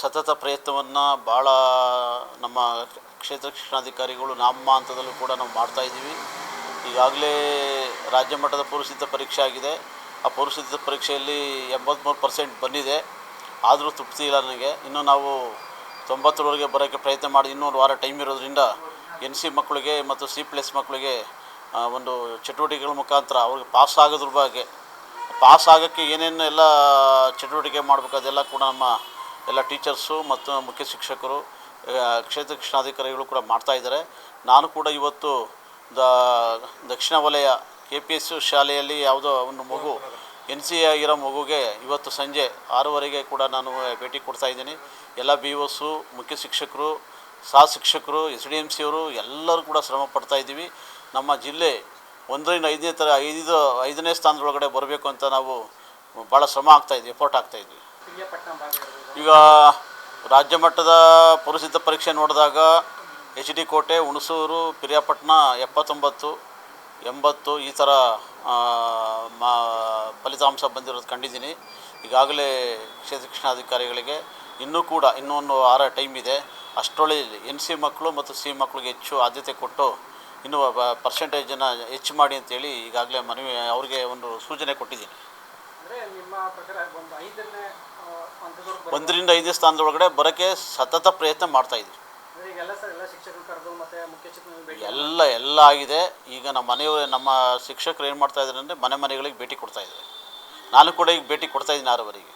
ಸತತ ಪ್ರಯತ್ನವನ್ನು ಭಾಳ ನಮ್ಮ ಕ್ಷೇತ್ರ ಶಿಕ್ಷಣಾಧಿಕಾರಿಗಳು ನಮ್ಮ ಹಂತದಲ್ಲೂ ಕೂಡ ನಾವು ಮಾಡ್ತಾ ಇದ್ದೀವಿ. ಈಗಾಗಲೇ ರಾಜ್ಯ ಮಟ್ಟದ ಪೂರ್ವಸಿದ್ಧ ಪರೀಕ್ಷೆ ಆಗಿದೆ. ಆ ಪೂರ್ವಸಿದ್ಧ ಪರೀಕ್ಷೆಯಲ್ಲಿ ಎಂಬತ್ತ್ಮೂರು ಪರ್ಸೆಂಟ್ ಬಂದಿದೆ. ಆದರೂ ತೃಪ್ತಿ ಇಲ್ಲ ನನಗೆ. ಇನ್ನು ನಾವು ತೊಂಬತ್ತರವರೆಗೆ ಬರೋಕ್ಕೆ ಪ್ರಯತ್ನ ಮಾಡಿ ಇನ್ನೊಂದು ವಾರ ಟೈಮ್ ಇರೋದ್ರಿಂದ ಎನ್ ಸಿ ಮಕ್ಕಳಿಗೆ ಮತ್ತು ಸಿ ಪ್ಲಸ್ ಮಕ್ಕಳಿಗೆ ಒಂದು ಚಟುವಟಿಕೆಗಳ ಮುಖಾಂತರ ಅವ್ರಿಗೆ ಪಾಸ್ ಆಗೋದ್ರ ಬಗ್ಗೆ, ಪಾಸ್ ಆಗೋಕ್ಕೆ ಏನೇನು ಎಲ್ಲ ಚಟುವಟಿಕೆ ಮಾಡಬೇಕು ಅದೆಲ್ಲ ಕೂಡ ನಮ್ಮ ಎಲ್ಲ ಟೀಚರ್ಸು ಮತ್ತು ಮುಖ್ಯ ಶಿಕ್ಷಕರು ಕ್ಷೇತ್ರ ಶಿಕ್ಷಣಾಧಿಕಾರಿಗಳು ಕೂಡ ಮಾಡ್ತಾ ಇದ್ದಾರೆ. ನಾನು ಕೂಡ ಇವತ್ತು ದ, ದಕ್ಷಿಣ ವಲಯ ಕೆ ಪಿ ಎಸ್ ಶಾಲೆಯಲ್ಲಿ ಯಾವುದೋ ಒಂದು ಮಗು, ಎನ್ ಸಿ ಆಗಿರೋ ಮಗುಗೆ ಇವತ್ತು ಸಂಜೆ ಆರೂವರೆಗೆ ಕೂಡ ನಾನು ಭೇಟಿ ಕೊಡ್ತಾ ಇದ್ದೀನಿ. ಎಲ್ಲ ಬಿ ಒಸು ಮುಖ್ಯ ಶಿಕ್ಷಕರು, ಸಹ ಶಿಕ್ಷಕರು, ಎಸ್ ಡಿ ಎಂ ಸಿ ಅವರು ಎಲ್ಲರೂ ಕೂಡ ಶ್ರಮ ಪಡ್ತಾ ಇದ್ದೀವಿ. ನಮ್ಮ ಜಿಲ್ಲೆ ಒಂದರಿಂದ ಐದನೇ ಥರ ಐದು, ಐದನೇ ಸ್ಥಾನದೊಳಗಡೆ ಬರಬೇಕು ಅಂತ ನಾವು ಭಾಳ ಶ್ರಮ ಆಗ್ತಾಯಿದ್ವಿ ಎಫರ್ಟ್ ಆಗ್ತಾಯಿದ್ವಿ ಈಗ ರಾಜ್ಯ ಮಟ್ಟದ ಪುರಸಿದ್ಧ ಪರೀಕ್ಷೆ ನೋಡಿದಾಗ ಎಚ್ ಡಿ ಕೋಟೆ, ಹುಣಸೂರು, ಪಿರಿಯಾಪಟ್ಟಣ ಎಪ್ಪತ್ತೊಂಬತ್ತು, ಎಂಬತ್ತು ಈ ಥರ ಮಾ, ಫಲಿತಾಂಶ ಬಂದಿರೋದು ಕಂಡಿದ್ದೀನಿ. ಈಗಾಗಲೇ ಕ್ಷೇತ್ರ ಶಿಕ್ಷಣಾಧಿಕಾರಿಗಳಿಗೆ ಇನ್ನೂ ಕೂಡ ಇನ್ನೊಂದು ವಾರ ಟೈಮ್ ಇದೆ. ಅಷ್ಟರೊಳಗೆ ಎನ್ ಸಿ ಮಕ್ಕಳು ಮತ್ತು ಸಿ ಮಕ್ಕಳಿಗೆ ಹೆಚ್ಚು ಆದ್ಯತೆ ಕೊಟ್ಟು ಇನ್ನೂ ಪರ್ಸೆಂಟೇಜನ್ನು ಹೆಚ್ಚು ಮಾಡಿ ಅಂತೇಳಿ ಈಗಾಗಲೇ ಮನವಿ, ಅವ್ರಿಗೆ ಒಂದು ಸೂಚನೆ ಕೊಟ್ಟಿದ್ದೀನಿ. ಒಂದರಿಂದ ಐದನೇ ಸ್ಥಾನದೊಳಗಡೆ ಬರೋಕ್ಕೆ ಸತತ ಪ್ರಯತ್ನ ಮಾಡ್ತಾಯಿದ್ವಿ ಇದ್ರು ಎಲ್ಲ ಎಲ್ಲ ಆಗಿದೆ. ಈಗ ನಮ್ಮ ಮನೆಯವರು ನಮ್ಮ ಶಿಕ್ಷಕರು ಏನು ಮಾಡ್ತಾ ಇದ್ದಾರೆ ಅಂದರೆ ಮನೆ ಮನೆಗಳಿಗೆ ಭೇಟಿ ಕೊಡ್ತಾ ಇದ್ದಾರೆ. ನಾನು ಕೂಡ ಈಗ ಭೇಟಿ ಕೊಡ್ತಾ ಇದ್ದೀನಿ ಆರವರೆಗೆ.